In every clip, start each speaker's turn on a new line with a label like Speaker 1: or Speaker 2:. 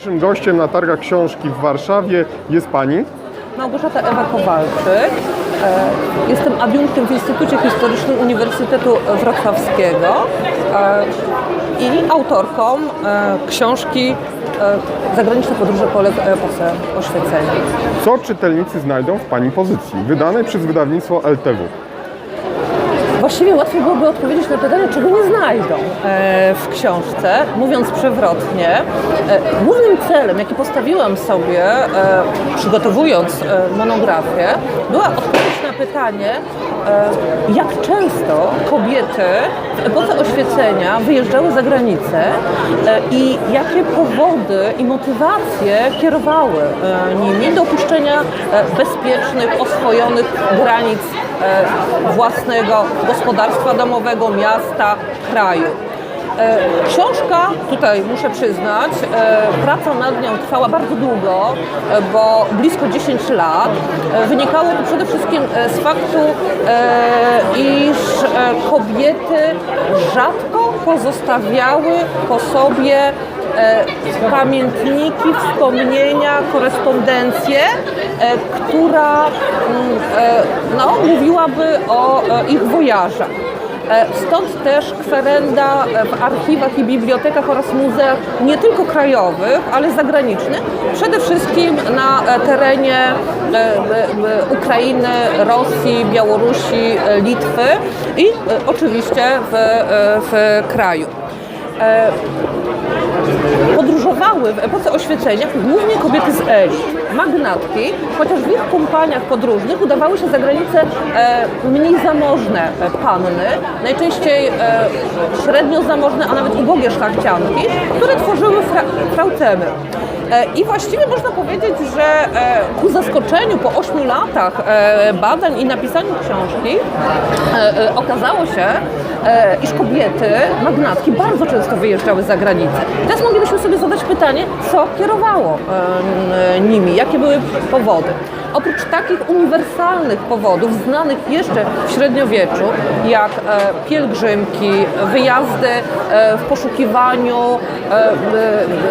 Speaker 1: Naszym gościem na targach książki w Warszawie jest pani.
Speaker 2: Małgorzata Ewa Kowalczyk. E, Jestem adiunktem w Instytucie Historycznym Uniwersytetu Wrocławskiego e, i autorką e, książki Zagraniczne podróże Polek w epoce oświecenia.
Speaker 1: Co czytelnicy znajdą w pani pozycji, wydanej przez wydawnictwo LTW?
Speaker 2: Właściwie łatwiej byłoby odpowiedzieć na pytanie, czego nie znajdą e, w książce, mówiąc przewrotnie. E, Głównym celem, jaki postawiłam sobie, e, przygotowując monografię, była odpowiedź na pytanie, jak często kobiety w epoce oświecenia wyjeżdżały za granicę i jakie powody i motywacje kierowały nimi do opuszczenia bezpiecznych, oswojonych granic własnego gospodarstwa domowego, miasta, kraju. E, Książka, tutaj muszę przyznać, e, praca nad nią trwała bardzo długo, e, bo blisko 10 lat. E, Wynikało to przede wszystkim e, z faktu, e, iż e, kobiety rzadko pozostawiały po sobie e, pamiętniki, wspomnienia, korespondencję, e, która mm, e, no, mówiłaby o e, ich wojażach. E, Stąd też kwerenda e, w archiwach i bibliotekach oraz muzeach nie tylko krajowych, ale zagranicznych, przede wszystkim na e, terenie e, e, e, Ukrainy, Rosji, Białorusi, e, Litwy i e, oczywiście w, e, w kraju. Podróżowały w epoce oświecenia głównie kobiety z elit, magnatki, chociaż w ich kompaniach podróżnych udawały się za granicę e, mniej zamożne panny, najczęściej e, średnio zamożne, a nawet ubogie szlachcianki, które tworzyły fra, fraucemy. E, I właściwie można powiedzieć, że ku zaskoczeniu po 8 latach badań i napisaniu książki okazało się, iż kobiety, magnatki bardzo często wyjeżdżały za granicę. Teraz moglibyśmy sobie zadać pytanie, co kierowało em, nimi, jakie były powody. Oprócz takich uniwersalnych powodów, znanych jeszcze w średniowieczu, jak e, pielgrzymki, wyjazdy e, w poszukiwaniu e,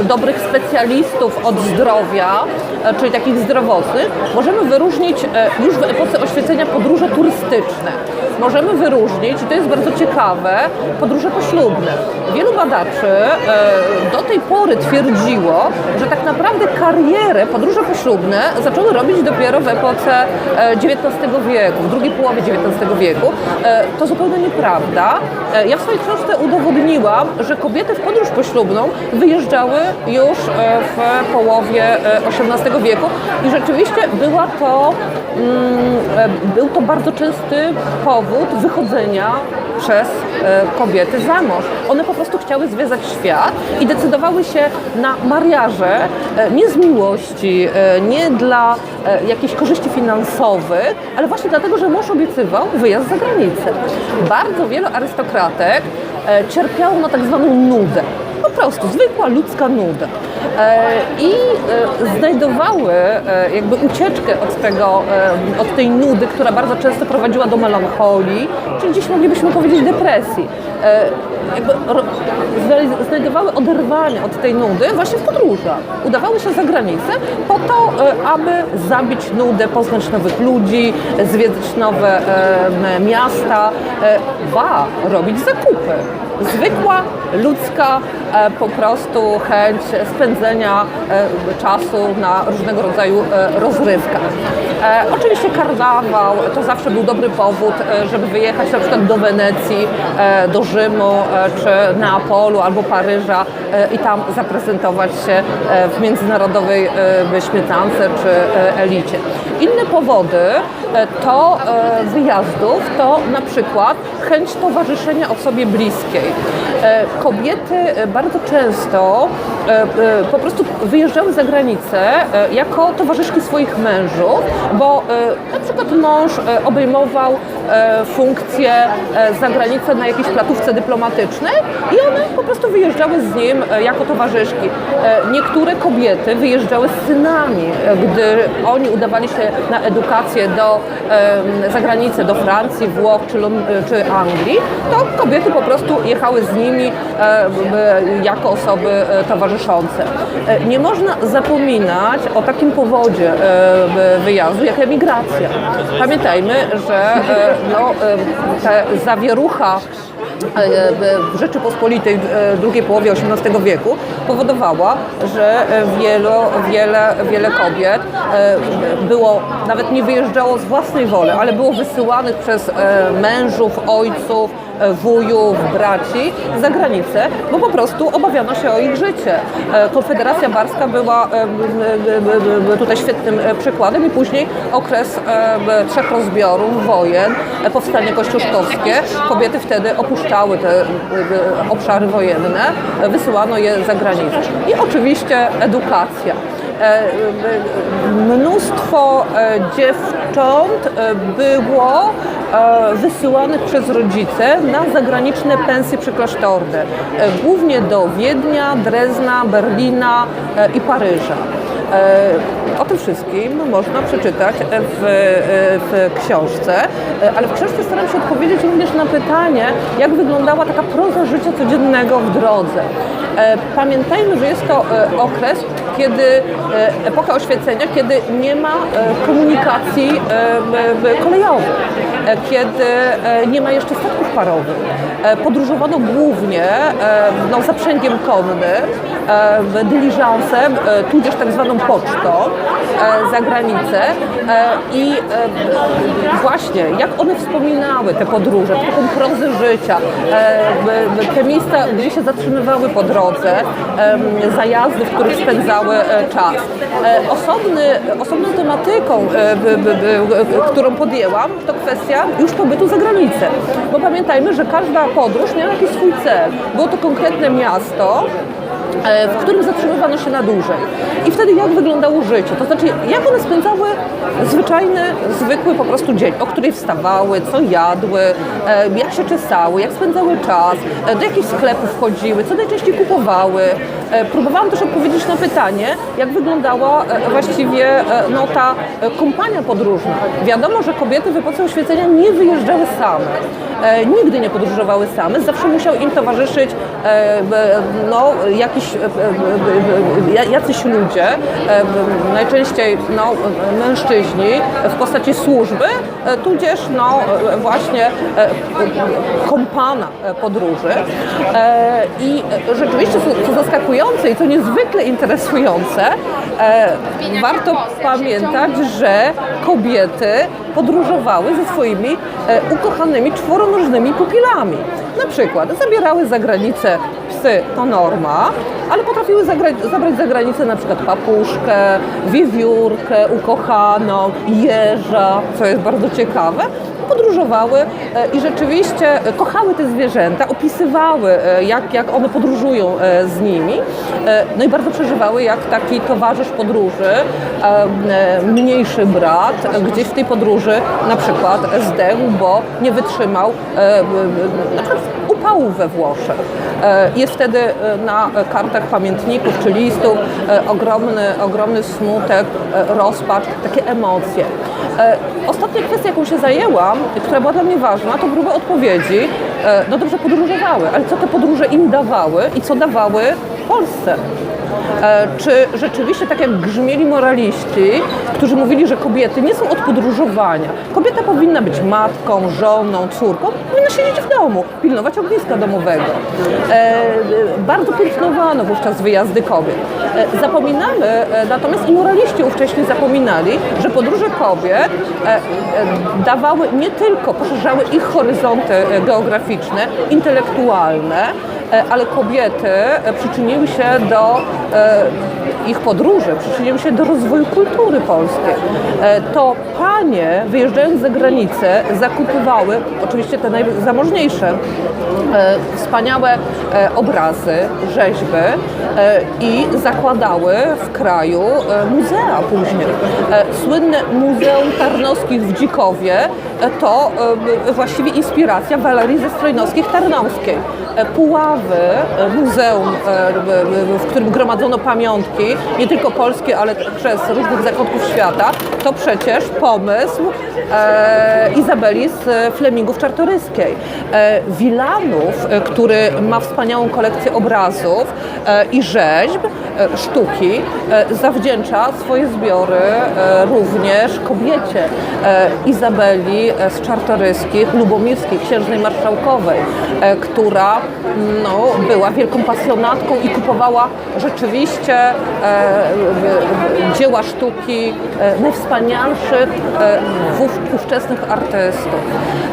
Speaker 2: e, dobrych specjalistów od zdrowia, e, czyli takich zdrowotnych, możemy wyróżnić e, już w epoce oświecenia podróże turystyczne. Możemy wyróżnić, i to jest bardzo ciekawe, podróże poślubne. Wielu badaczy e, do tej pory twierdziło, że tak naprawdę karierę podróże poślubne zaczęły robić dopiero w epoce e, XIX wieku, w drugiej połowie XIX wieku. E, To zupełnie nieprawda. E, Ja w swojej książce udowodniłam, że kobiety w podróż poślubną wyjeżdżały już e, w połowie e, XVIII wieku i rzeczywiście była to, mm, e, był to bardzo częsty powód wychodzenia przez e, kobiety za mąż. One po prostu chciały zwiedzać świat i decydowały się na mariaże e, nie z miłości, e, nie dla jakichś korzyści finansowych, ale właśnie dlatego, że mąż obiecywał wyjazd za granicę. Bardzo wielu arystokratek cierpiało na tak zwaną nudę. Po prostu zwykła ludzka nuda. E, I e, znajdowały e, jakby ucieczkę od, tego, od tej nudy, która bardzo często prowadziła do melancholii, czyli gdzieś moglibyśmy powiedzieć depresji. Jakby znajdowały oderwanie od tej nudy właśnie w podróżach. Udawały się za granicę po to, aby zabić nudę, poznać nowych ludzi, zwiedzać nowe miasta, ba, robić zakupy zwykła ludzka e, po prostu chęć spędzenia e, czasu na różnego rodzaju e, rozrywkach. Oczywiście karnawał to zawsze był dobry powód, żeby wyjechać na przykład do Wenecji, do Rzymu, czy Neapolu albo Paryża i tam zaprezentować się w międzynarodowej śmietance czy elicie. Inne powody to wyjazdów to na przykład chęć towarzyszenia osobie bliskiej. E, Kobiety e, bardzo często e, po prostu wyjeżdżały za granicę jako towarzyszki swoich mężów, bo na przykład mąż obejmował funkcję za granicę na jakiejś placówce dyplomatycznej i one po prostu wyjeżdżały z nim jako towarzyszki. Niektóre kobiety wyjeżdżały z synami, gdy oni udawali się na edukację do zagranicy, do Francji, Włoch czy Anglii, to kobiety po prostu jechały z nimi e, jako osoby e, towarzyszące. E, Nie można zapominać o takim powodzie wyjazdu jak emigracja. Pamiętajmy, że no, ta zawierucha w Rzeczypospolitej w drugiej połowie XVIII wieku powodowała, że wielo, wiele, wiele kobiet było, nawet nie wyjeżdżało z własnej woli, ale było wysyłanych przez mężów, ojców, wujów, braci za granicę, bo po prostu obawiano się o ich życie. E, Konfederacja Barska była tutaj świetnym e, przykładem i później okres trzech rozbiorów, wojen, e, powstanie kościuszkowskie. Kobiety wtedy opuszczały te obszary wojenne, wysyłano je za granicę. I oczywiście edukacja. E, e, Mnóstwo e, dziewcząt było wysyłanych przez rodzice na zagraniczne pensje przyklasztorne, głównie do Wiednia, Drezna, Berlina i Paryża. O tym wszystkim można przeczytać w, w książce, ale w książce staram się odpowiedzieć również na pytanie, jak wyglądała taka proza życia codziennego w drodze. E, Pamiętajmy, że jest to e, okres, kiedy e, epoka oświecenia, kiedy nie ma komunikacji kolejowej, kiedy nie ma jeszcze statków parowych. Podróżowano głównie no, zaprzęgiem konnym, dyliżansem, tudzież tak zwaną pocztą za granicę i właśnie jak one wspominały te podróże, taką prozę życia, te miejsca, gdzie się zatrzymywały po drodze, zajazdy, w których spędzały e, czas. E, Osobny, osobną tematyką, e, którą podjęłam, to kwestia już pobytu za granicę. Bo pamiętajmy, że każda podróż miała jakiś swój cel. Było to konkretne miasto, w którym zatrzymywano się na dłużej. I wtedy jak wyglądało życie? To znaczy, jak one spędzały zwyczajny, zwykły po prostu dzień, o której wstawały, co jadły, e, jak się czesały, jak spędzały czas, e, do jakich sklepów chodziły, co najczęściej kupowały. E, Próbowałam też odpowiedzieć na pytanie, jak wyglądała e, właściwie e, no, ta e, kompania podróżna. Wiadomo, że kobiety w epoce oświecenia nie wyjeżdżały same. E, nigdy nie podróżowały same, zawsze musiał im towarzyszyć e, no, jakiś, e, e, e, jacyś ludzie, e, b- najczęściej no, mężczyźni w postaci służby, e, tudzież no, e, właśnie e, kompana e, podróży. E, I e, rzeczywiście, co, zaskakujące i co niezwykle interesujące, e, warto pamiętać, że kobiety podróżowały ze swoimi e, ukochanymi czworonożnymi pupilami. Na przykład zabierały za granicę psy, to norma, ale potrafiły zagrać, zabrać za granicę na przykład papuszkę, wiewiórkę ukochaną, jeża, co jest bardzo ciekawe. Podróżowały e, i rzeczywiście e, kochały te zwierzęta, opisywały, e, jak, jak one podróżują z nimi. No i bardzo przeżywały, jak taki towarzysz podróży, mniejszy brat, gdzieś w tej podróży na przykład zdechł, bo nie wytrzymał na przykład upałów we Włoszech. E, Jest wtedy e, na kartach pamiętników czy listów e, ogromny, ogromny smutek, rozpacz, takie emocje. Ostatnia kwestia, jaką się zajęłam, która była dla mnie ważna, to próba odpowiedzi. No dobrze podróżowały, ale co te podróże im dawały i co dawały Polsce? E, Czy rzeczywiście, tak jak grzmieli moraliści, którzy mówili, że kobiety nie są od podróżowania. Kobieta powinna być matką, żoną, córką, powinna siedzieć w domu, pilnować ogniska domowego. E, Bardzo piętnowano wówczas wyjazdy kobiet. E, Zapominamy, natomiast i moraliści ówcześni zapominali, że podróże kobiet dawały nie tylko, poszerzały ich horyzonty geograficzne, intelektualne, ale kobiety e, przyczyniły się do e, ich podróży, przyczyniły się do rozwoju kultury polskiej. E, To panie, wyjeżdżając za granicę, zakupywały, oczywiście te najzamożniejsze, e, wspaniałe e, obrazy, rzeźby e, i zakładały w kraju e, muzea później. E, Słynne Muzeum Tarnowskich w Dzikowie e, to e, właściwie inspiracja Walerii ze Strojnowskich Tarnowskiej. E, Puławy, e, muzeum, e, w- którym gromadzono pamiątki, nie tylko polskie, ale przez różnych zakątków świata, to przecież pomysł e, Izabeli z Flemingów Czartoryskiej. E, Wilanów, e, który ma wspaniałą kolekcję obrazów e, i rzeźb, e, sztuki, e, zawdzięcza swoje zbiory e, również kobiecie e, Izabeli e, z Czartoryskich, lubomirskiej, księżnej marszałkowej, e, która no, była wielką pasjonatką i kupowała rzeczywiście e, e, dzieła sztuki e, najwspanialszych e, wów- ówczesnych artystów.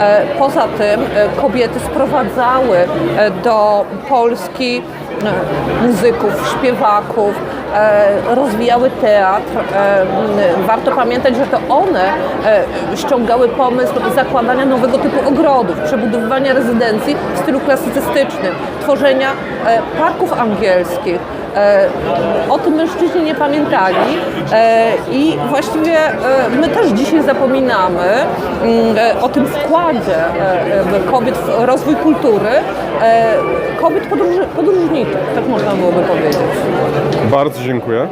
Speaker 2: E, Poza tym e, kobiety sprowadzały e, do Polski e, muzyków, śpiewaków, e, rozwijały teatr. E, Warto pamiętać, że to one e, ściągały pomysł zakładania nowego typu ogrodów, przebudowywania rezydencji w stylu klasycystycznym, tworzenia e, parków angielskich. E, O tym mężczyźni nie pamiętali e, i właściwie e, my też dzisiaj zapominamy mm, e, o tym wkładzie e, e, kobiet w rozwój kultury, e, kobiet podróży, podróżniczych, tak można byłoby powiedzieć.
Speaker 1: Bardzo dziękuję.